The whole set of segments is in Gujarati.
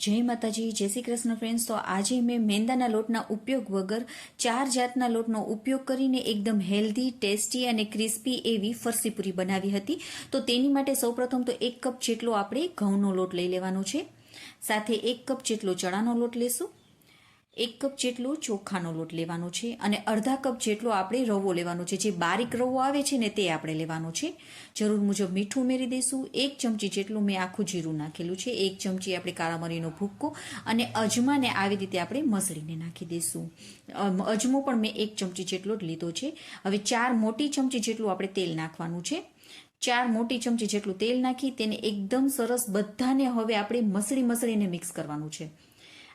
જય માતાજી, જય શ્રી કૃષ્ણ ફ્રેન્ડ્સ તો આજે મેં મેંદાના લોટના ઉપયોગ વગર ચાર જાતના લોટનો ઉપયોગ કરીને એકદમ હેલ્ધી ટેસ્ટી અને ક્રિસ્પી એવી ફરસી પૂરી બનાવી હતી. તો તેની માટે સૌપ્રથમ તો એક કપ જેટલો આપણે ઘઉંનો લોટ લઈ લેવાનો છે. સાથે એક કપ જેટલો ચણાનો લોટ લેશું. એક કપ જેટલો ચોખાનો લોટ લેવાનો છે અને અડધા કપ જેટલો આપણે રવો લેવાનો છે. જે બારીક રવો આવે છે ને તે આપણે લેવાનો છે. જરૂર મુજબ મીઠું ઉમેરી દઈશું. એક ચમચી જેટલું મેં આખું જીરું નાખેલું છે. એક ચમચી આપણે કાળા મરીનો ભૂક્કો અને અજમાને આવી રીતે આપણે મસળીને નાખી દઈશું. અજમો પણ મેં એક ચમચી જેટલો જ લીધો છે. હવે ચાર મોટી ચમચી જેટલું આપણે તેલ નાખવાનું છે. ચાર મોટી ચમચી જેટલું તેલ નાખી તેને એકદમ સરસ બધાને હવે આપણે મસળી મસળીને મિક્સ કરવાનું છે.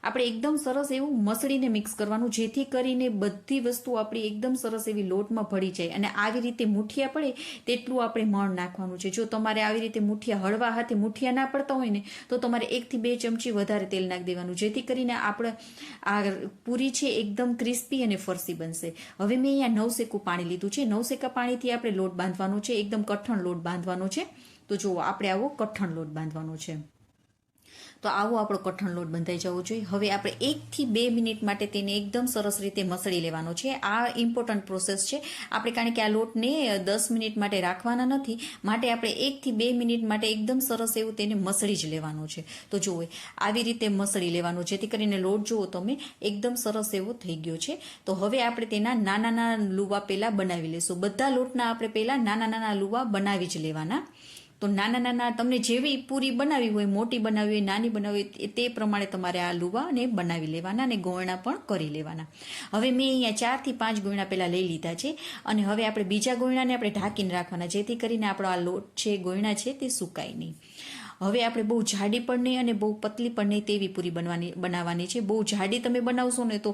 આપણે એકદમ સરસ એવું મસળીને મિક્સ કરવાનું, જેથી કરીને બધી વસ્તુ આપણી એકદમ સરસ એવી લોટમાં ભળી જાય અને આવી રીતે મુઠિયા પડે તેટલું આપણે મણ નાખવાનું છે. જો તમારે આવી રીતે મુઠિયા હળવા હાથે મુઠિયા ના પડતા હોય ને, તો તમારે એકથી બે ચમચી વધારે તેલ નાખી દેવાનું. જેથી કરીને આપણે આ પૂરી છે એકદમ ક્રિસ્પી અને ફરસી બનશે. હવે મેં અહીંયા નવસેકું પાણી લીધું છે. નવસેકા પાણીથી આપણે લોટ બાંધવાનો છે. એકદમ કઠણ લોટ બાંધવાનો છે. તો જુઓ, આપણે આવો કઠણ લોટ બાંધવાનો છે. તો આવો આપણો કઠણ લોટ બંધાઈ જવો જોઈએ. હવે આપણે એકથી બે મિનિટ માટે તેને એકદમ સરસ રીતે મસળી લેવાનો છે. આ ઇમ્પોર્ટન્ટ પ્રોસેસ છે. આપણે કારણ કે આ લોટને દસ મિનિટ માટે રાખવાના નથી, માટે આપણે એકથી બે મિનિટ માટે એકદમ સરસ એવું તેને મસળી જ લેવાનું છે. તો જુઓ, આવી રીતે મસળી લેવાનું, જેથી કરીને લોટ જુઓ તમે, એકદમ સરસ એવો થઈ ગયો છે. તો હવે આપણે તેના નાના નાના લુવા પહેલાં બનાવી લેશું. બધા લોટના આપણે પહેલાં નાના નાના લુવા બનાવી જ લેવાના. તો નાના નાના તમને જેવી પૂરી બનાવી હોય, મોટી બનાવી હોય, નાની બનાવી હોય તે પ્રમાણે તમારે આ લુવાને બનાવી લેવાના અને ગોળણા પણ કરી લેવાના. હવે મેં અહીંયા ચારથી પાંચ ગોળણા પહેલાં લઈ લીધા છે અને હવે આપણે બીજા ગોળણાને આપણે ઢાંકીને રાખવાના, જેથી કરીને આપણો આ લોટ છે, ગોળણા છે તે સુકાય નહીં. હવે આપણે બહુ જાડી પણ નહીં અને બહુ પતલી પણ નહીં તેવી પૂરી બનવાની, બનાવવાની છે. બહુ જાડી તમે બનાવશો ને તો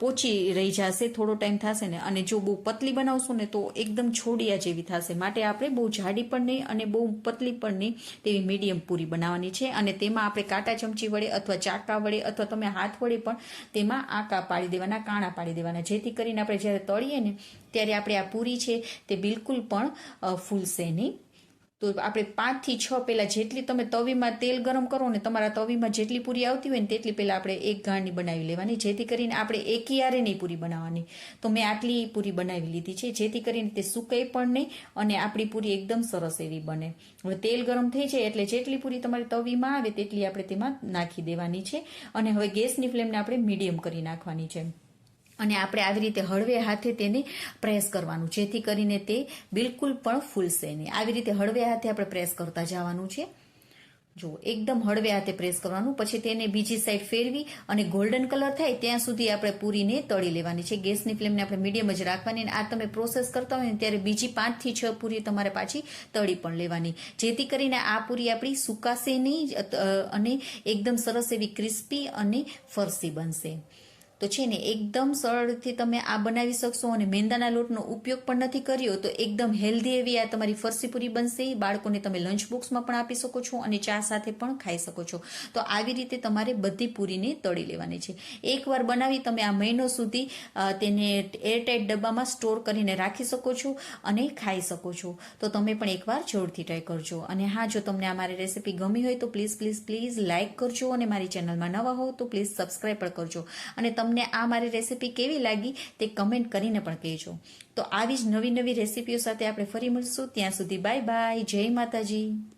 પોચી રહી જશે, થોડો ટાઈમ થશે ને. અને જો બહુ પતલી બનાવશો ને તો એકદમ છોડિયા જેવી થશે. માટે આપણે બહુ જાડી પણ નહીં અને બહુ પતલી પણ નહીં તેવી મીડિયમ પૂરી બનાવવાની છે. અને તેમાં આપણે કાંટા ચમચી વડે અથવા ચાકા વડે અથવા તમે હાથ વડે પણ તેમાં આકા પાડી દેવાના, કાણા પાડી દેવાના. જેથી કરીને આપણે જ્યારે તળીએ ને, ત્યારે આપણે આ પૂરી છે તે બિલકુલ પણ ફૂલશે નહીં. તો આપણે પાંચથી છ પહેલાં જેટલી તમે તવીમાં તેલ ગરમ કરો ને તમારા તવીમાં જેટલી પૂરી આવતી હોય ને તેટલી પહેલાં આપણે એક ગાળની બનાવી લેવાની, જેથી કરીને આપણે એકિયારે નહીં પૂરી બનાવવાની. તો મેં આટલી પૂરી બનાવી લીધી છે, જેથી કરીને તે સુકાઈ પણ નહીં અને આપણી પૂરી એકદમ સરસ એવી બને. હવે તેલ ગરમ થઈ જાય એટલે જેટલી પૂરી તમારી તવીમાં આવે તેટલી આપણે તેમાં નાખી દેવાની છે અને હવે ગેસની ફ્લેમને આપણે મીડિયમ કરી નાખવાની છે. અને આપણે આવી રીતે હળવે હાથે તેને પ્રેસ કરવાનું. જેથી કરીને તે બિલકુલ પણ ફૂલશે નહીં. આવી રીતે હળવે હાથે આપણે પ્રેસ કરતા જવાનું છે. જો એકદમ હળવે હાથે પ્રેસ કરવાનું, પછી તેને બીજી સાઈડ ફેરવી અને ગોલ્ડન કલર થાય ત્યાં સુધી આપણે પૂરીને તળી લેવાની છે. ગેસની ફ્લેમને આપણે મીડિયમ જ રાખવાની અને આ તમે પ્રોસેસ કરતા હોય ને ત્યારે બીજી પાંચથી છ પૂરી તમારે પાછી તળી પણ લેવાની. જેથી કરીને આ પૂરી આપણી સુકાશે નહીં અને એકદમ સરસ એવી ક્રિસ્પી અને ફરસી બનશે. તો છે ને, એકદમ સરળથી તમે આ બનાવી શકશો અને મેંદાના લોટનો ઉપયોગ પણ નથી કર્યો, તો એકદમ હેલ્ધી એવી આ તમારી ફરસી પૂરી બનશે. બાળકોને તમે લંચ બોક્સમાં પણ આપી શકો છો અને ચા સાથે પણ ખાઈ શકો છો. તો આવી રીતે તમારે બધી પૂરીને તળી લેવાની છે. એકવાર બનાવી તમે આ મહિનો સુધી તેને એરટાઇટ ડબ્બામાં સ્ટોર કરીને રાખી શકો છો અને ખાઈ શકો છો. તો તમે પણ એકવાર જોરથી ટ્રાય કરજો. અને હા, જો તમને આ મારી રેસીપી ગમી હોય તો પ્લીઝ પ્લીઝ પ્લીઝ લાઇક કરજો અને મારી ચેનલમાં નવા હો તો પ્લીઝ સબસ્ક્રાઈબ પણ કરજો. અને તમને આ મારી રેસીપી કેવી લાગી તે કમેન્ટ કરીને પણ કહેજો. તો આવી જ નવી નવી રેસીપીઓ સાથે આપણે ફરી મળશું. ત્યાં સુધી બાય બાય જય માતાજી.